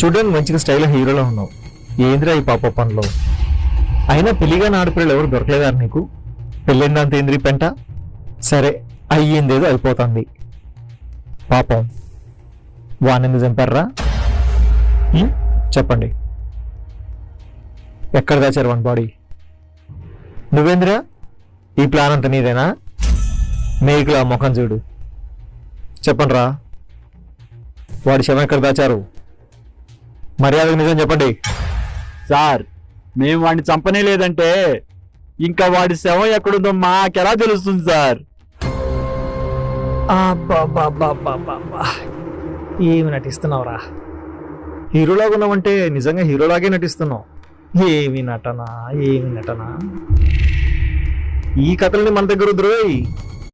చూడడానికి మంచిగా స్టైల్ హీరోలో ఉన్నావు. ఏంద్రా ఈ పాప పనిలో? అయినా పెళ్ళిగా ఆడపిల్లలు ఎవరు దొరకలేదారు నీకు? పెళ్ళిందంత ఏంద్రి పెంట? సరే అయ్యిందేదో అయిపోతుంది. పాపం. వాణిని చంపారా? చెప్పండి. ఎక్కడ దాచారు వన్ బాడీ? నువ్వేంద్రా? ఈ ప్లాన్ అంతా నీదేనా? మేకులా ముఖం చూడు. చెప్పండి రా. వాడి శవం ఎక్కడ దాచారు? మర్యాదకు నిజం చెప్పండి. సార్ మేము వాడిని చంపనే లేదంటే ఇంకా వాడి శవం ఎక్కడుందో మాకెలా తెలుస్తుంది సార్. ఏమి నటిస్తున్నావురా హీరోలాగా ఉన్నావంటే నిజంగా హీరోలాగే నటిస్తున్నావు. ఏమి నటన? ఏమి నటన? ఈ కథల్ని మన దగ్గర వద్దురోయ్